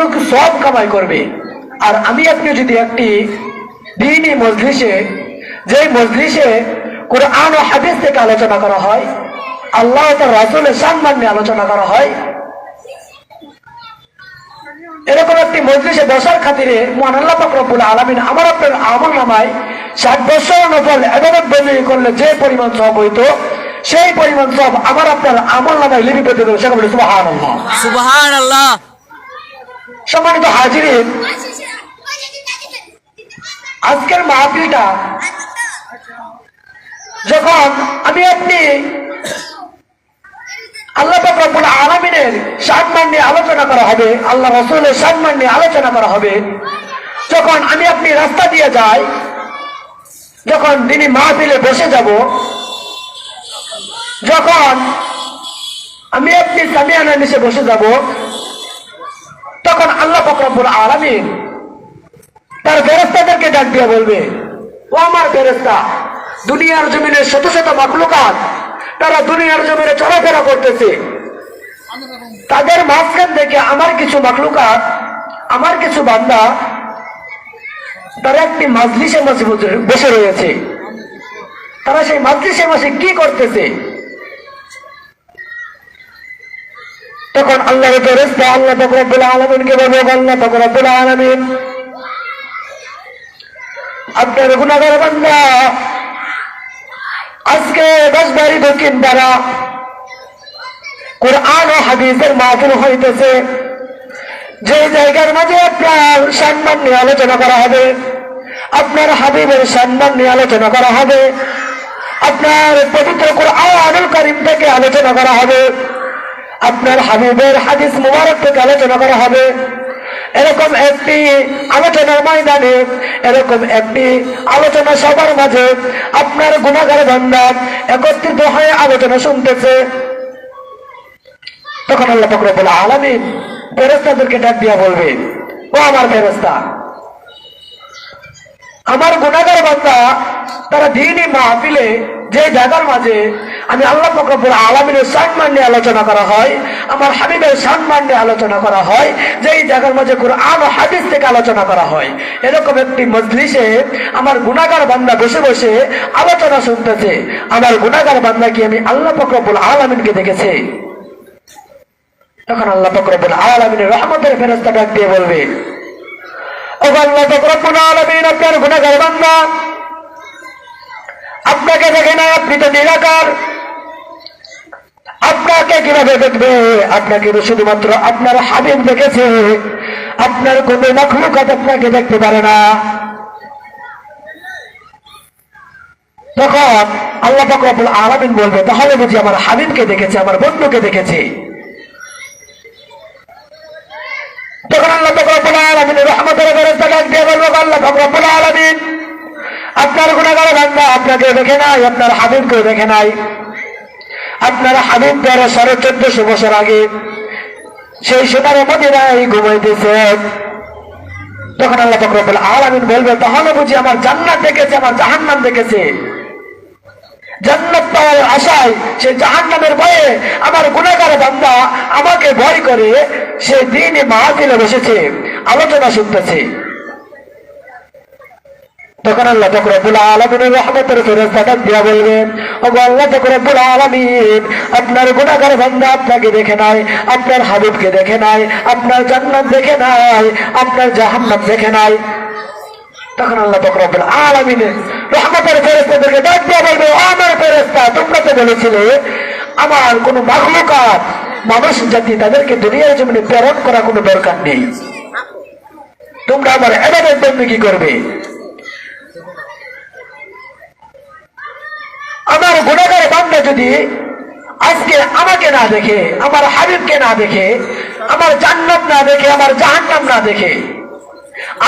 কতটুকু সব কামাই করবে। আর আমি আপনি যদি একটি দিনই মজলিসে, যেই মজলিসে কোরআন ও হাদিস থেকে আলোচনা করা হয়, আল্লাহ তার রাসুলের সম্মান নিয়ে আলোচনা করা হয়, এরকম একটি মজলিসে বসার খাতিরে মহান আল্লাহ ফকরবুল আলমিন আমার আপনার আমল নামায় ষাট বছর নফল এবাদত বন্দী করলে যে পরিমাণ সব হইতো, সেই পরিমাণ সব আমার আপনার আমল নামায় লিপিবদ্ধ দেবে সেটা বলে সুবাহান সুবহান আল্লাহ সম্মানিত হাজিরিন, আজকের মাহফিলটা যখন আমি আপনি আল্লাহ রব্বুল আলমিনের সম্মান নিয়ে আলোচনা করা হবে, আল্লাহ রসুলের সম্মান নিয়ে আলোচনা করা হবে, যখন আমি আপনি রাস্তা দিয়ে যাই, যখন তিনি মাহফিলে বসে যাব, যখন আমি আপনি সামিয়ানা নিচে বসে যাব তখন আল্লাহ ফকরবুল আলমিন তার ফেরেস্তাদেরকে ডাক দিয়ে বলবে, ও আমার ফেরেস্তা দুনিয়ার জমিনের শত শত মাকলুকাত তারা দুনিয়ার জমিনে চলাফেরা করতেছে। তাদের মাঝখান থেকে আমার কিছু মাকলুকাত আমার কিছু বান্দা, তারা একটি মাজলিসের মাঝে বসে- রয়েছে। তারা সেই মাজলিসের মাঝে কি করতেছে? তখন আল্লাহ ফেরেস্তা আল্লাহ ফকরবুল আলমিনকে বলবে, আল্লাহ ফকরবুল আলমিন। আপনার গুণাগার বান্দা, আজকে দশবারি দক্ষিণ দ্বারা কোরআন ও হাদিসের মাহফিল হইতেছে। যে জায়গার মাঝে আপনার সম্মান নিয়ে আলোচনা করা হবে, আপনার হাবিবের সম্মান নিয়ে আলোচনা করা হবে, আপনার পবিত্র কোরআনুল করিম থেকে আলোচনা করা হবে। আপনার হাবিবের হাদিস মুবারক থেকে আলোচনা করা হবে। এরকম একটি আলোচনার ময়দানে, এরকম একটি আলোচনা সবার মাঝে আপনার গুণাগার বান্দার একত্রিত হয়ে আলোচনা শুনতেছে। তখন আল্লাহ ফকরবুল আলমিন ফেরেস্তাদেরকে ডাক দিয়া বলবে, ও আমার ফেরেস্তা আমার গুণাগার বান্দা, তারা দিনই মাহফিলে যে জায়গার মাঝে আমি আল্লাহ ফকরবুল আলমিনের সম্মান নিয়ে আলোচনা করা হয়, আমার হাবিবের সম্মান নিয়ে আলোচনা করা হয়, যেই জায়গার মাঝে কোরআন ও হাদিস থেকে আলোচনা করা হয়। এরকম একটি মজলিসে আমার গুণাগার বান্দা বসে বসে আলোচনা শুনতেছে। আমার গুণাগার বান্দা কি আমি আল্লাহ ফকরবুল আলমিনকে দেখেছি? তখন আল্লাহ ফকরবুল আলমিনের রহমতের ফেরস্তা ডাক দিয়ে বলবে ও আল্লাহ ফকরবুল আলমিন, আপনার গুণাগার বান্দা আপনাকে দেখে না আপনি তো নিরাকার আপনাকে কীভাবে দেখবে? আপনাকে শুধুমাত্র আপনার হাবিব দেখেছে। আপনার কোন মখলুকাত আপনাকে দেখতে পারে না। তখন আল্লাহ ফকরবুল আলমিন বলবে, তাহলে বুঝি আমার হাবিবকে দেখেছে, আমার বন্ধুকে দেখেছে। তখন আল্লাহ ফকরবুল আলমিন রহমতের ফেরেস্তা ডাক দিয়ে বলব, আল্লাহ ফকরবুল আলমিন আপনার গুণাগার বান্দা আপনাকে দেখে নাই, আপনার হাবিবকে দেখে নাই। আপনার হাবিব দ্বারা সাড়ে চোদ্দশো বছর আগে সেই সোনার মদিনায় ঘুমাইতেছে। তখন আল্লাহ ফকরবুল আলমিন বলবে তাহলে বুঝি আমার জান্নাত দেখেছে, আমার জাহান্নাম দেখেছে? জান্নাত পাওয়ার আশায় সে জাহান্নামের ভয়ে আমার গুণাগার বান্দা আমাকে ভয় করে, সে দিনে মাহফিলে বসেছে, আলোচনা শুনতেছে। তখন আল্লাহ তকরবুল আলমিনের রহমতের ফেরস্তা ডাক দিয়া বলবেন ও আল্লাহ তকরবুল আলমিন আপনার গুণাগার বান্দা আপনাকে দেখে নাই, আপনার হাবিবকে দেখে নাই, আপনার জান্নাত দেখে নাই, আপনার জাহান্নাম দেখে নাই। তখন আল্লাহ তকরবুল আলমিনের রহমতের ফেরস্তাদেরকে ডাক দিয়া বলবে আমার ফেরস্তা তোমরা তো বলেছিলে, আমার কোন মাখলুকাত, মানুষ জাতি তাদেরকে দুনিয়ার জমিনে প্রেরণ করা কোনো দরকার নেই। তোমরা আমার এবারের বন্ধু কি করবে আমার গুণাগার বান্দা যদি আজকে আমাকে না দেখে আমার হাবিবকে না দেখে আমার জান্নাত না দেখে আমার জাহান্নাম না দেখে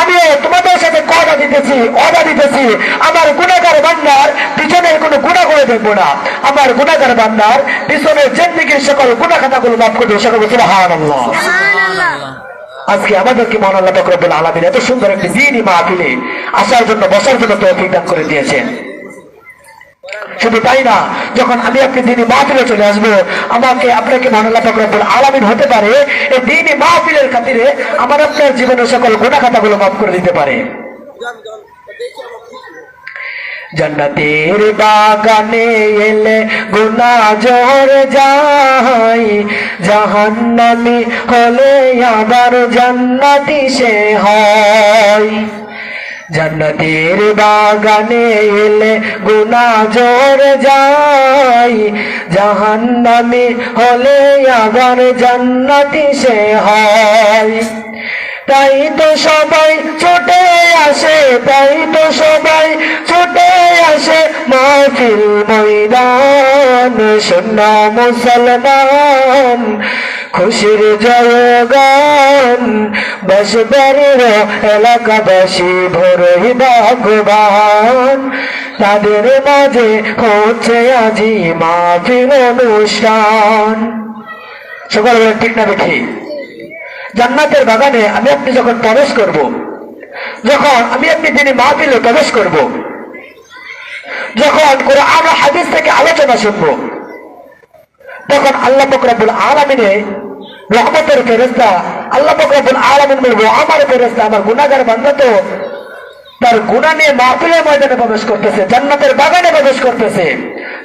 আমি তোমাদের সাথে কথা দিতেছি অদা দিতেছি আমার গুণাগার বান্দার পিছনের কোনো গুণা করে দেখব না। আমার গুণাগার বান্দার পিছনের জেন্দিগির সকল গুণা খাতাগুলো মাফ করে দেবে সকল সুবহানাল্লাহ। আজকে আমাদেরকে মহান আল্লাহ ফকরবুল আলমিন এত সুন্দর একটি দিনই মাহফিলে আসার জন্য বসার জন্য তৌফিক দান করে দিয়েছেন। শুধু তাই না। যখন আমি আপনি দিনই মাহফিলে চলে আসব, আমাকে আপনাকে ফকরাবুল আলামিন হতে পারে, এই দিনই মাহফিলের খাতিরে আমার আপনার জীবনের সকল গোনা খাতাগুলো মাফ করে দিতে পারে। জন্নতের বাগানে এলে গুনা জোর যাই জাহান্নামি হলে আবার জান্নাতি সে হয়। জন্নতের বাগানে এলে গুনা জোর যাই। জাহান্নামি হলে আবার জান্নাতি সে হয়। তাই তো সবাই ছুটে আসে, তাই তো সবাই ছুটে আসে মাহফিল ময়দান। শূন্য মুসলমান খুশির জয়গান বসবারের এলাকাবাসী ভোরই ভগবান। তাদের মাঝে হচ্ছে আজি মাহফিল অনুষ্ঠান। সকল ঠিক না দেখি জান্নাতের বাগানে আমি আপনি যখন প্রবেশ করব, যখন আমি আপনি তিনি মাহফিলে প্রবেশ করব, যখন করে আমরা হাদিস থেকে আলোচনা শুনব তখন আল্লাহ ফকরাবুল আলমিনে রহমতের ফেরেস্তা আল্লাহ ফকরাবুল আলমিন বলব আমার ফেরেস্তা আমার গুনাগার বান্ধব তার গুণা নিয়ে মাহফিলের ময়দানে প্রবেশ করতেছে, জান্নাতের বাগানে প্রবেশ করতেছে।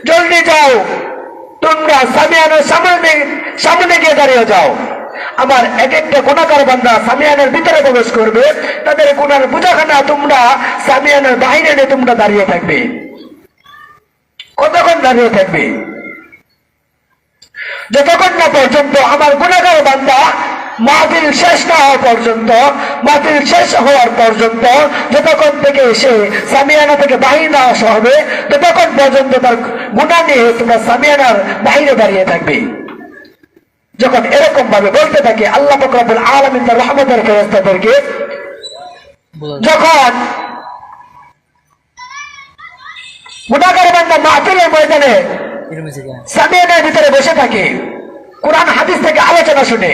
জলদি যাও, তোমরা সামিয়ানের সামনে সামনে গিয়ে দাঁড়িয়ে যাও। আমার এক একটা গুণাকার বান্দা সামিয়ানের ভিতরে প্রবেশ করবে, তাদের গুণার বুঝাখানা তোমরা সামিয়ানের বাহিরে নিয়ে তোমরা দাঁড়িয়ে থাকবে। কতক্ষণ দাঁড়িয়ে থাকবে? যতক্ষণ না পর্যন্ত আমার গুণাগার বান্দা মাহফিল শেষ না হওয়া পর্যন্ত মাহফিল শেষ হওয়ার পর্যন্ত যতক্ষণ থেকে সে সামিয়ানা থেকে বাহির না আসা হবে ততক্ষণ পর্যন্ত তার গুণা নিয়ে তোমরা সামিয়ানার বাহিরে দাঁড়িয়ে থাকবে। যখন এরকম ভাবে বলতে থাকে আল্লাহ ফকরাবুল আলমিন তার রহমতের ফেরস্তাদেরকে যখন গুণাগার বান্দা মাহফিলের ময়দানে সামিয়ানের ভিতরে বসে থাকে। কোরআন, হাদিস থেকে আলোচনা শুনে।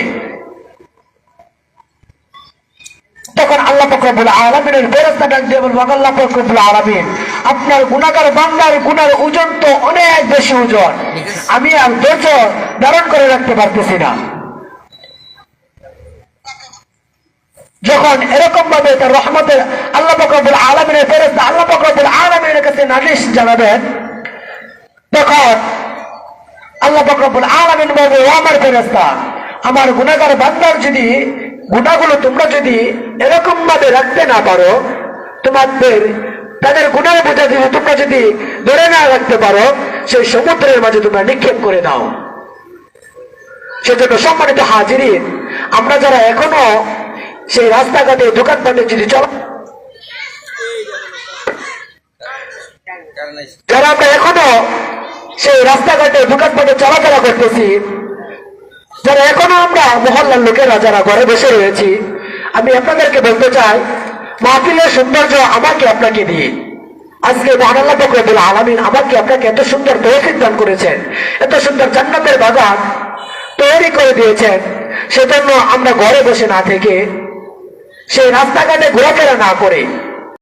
তখন আল্লাহ ফকরবুল আলমিনের ফেরস্তা ডাক দিয়ে বলব আল্লাহ ফকরবুল আলমিন, আপনার গুণাগার বান্দার গুণার ওজন তো অনেক বেশি ওজন। আমি আর ধৈর্য ধারণ করে রাখতে পারতেছি না। যখন এরকম ভাবে তার রহমতের আল্লাহ ফকরবুল আলমিনের ফেরস্তা আল্লাহ ফকরবুল আলমিনের কাছে নালিশ জানাবেন আল্লাহ ফকরবুল আলমিন বলব ও আমার আমার গুণাগার বান্দার যদি গুণাগুলো তোমরা যদি এরকম ভাবে রাখতে না পারো, তোমাদের, তাদের গুণার বোঝা যদি তোমরা যদি ধরে না রাখতে পারো, সেই সমুদ্রের মাঝে তোমরা নিক্ষেপ করে দাও। সেজন্য সম্মানিত হাজিরিন, আমরা যারা এখনও সেই রাস্তাঘাটে, দোকানপাটে যদি চল যারা আমরা এখনও সেই রাস্তাঘাটে দোকানপাটে চলাফেরা করতেছি। যারা এখনও আমরা মহল্লার লোকেরা যারা ঘরে বসে রয়েছি, আমি আপনাদেরকে বলতে চাই, মাহফিলের সৌন্দর্য আমাকে আপনাকে দিয়ে। আজকে মহানাল্লাহ ফকরবুল আলমিন আমাকে আপনাকে এত সুন্দর তৌফিক দান করেছেন, এত সুন্দর জান্নাতের বাগান তৈরি করে দিয়েছেন, সেজন্য আমরা ঘরে বসে না থেকে সেই রাস্তাঘাটে ঘোরাফেরা না করে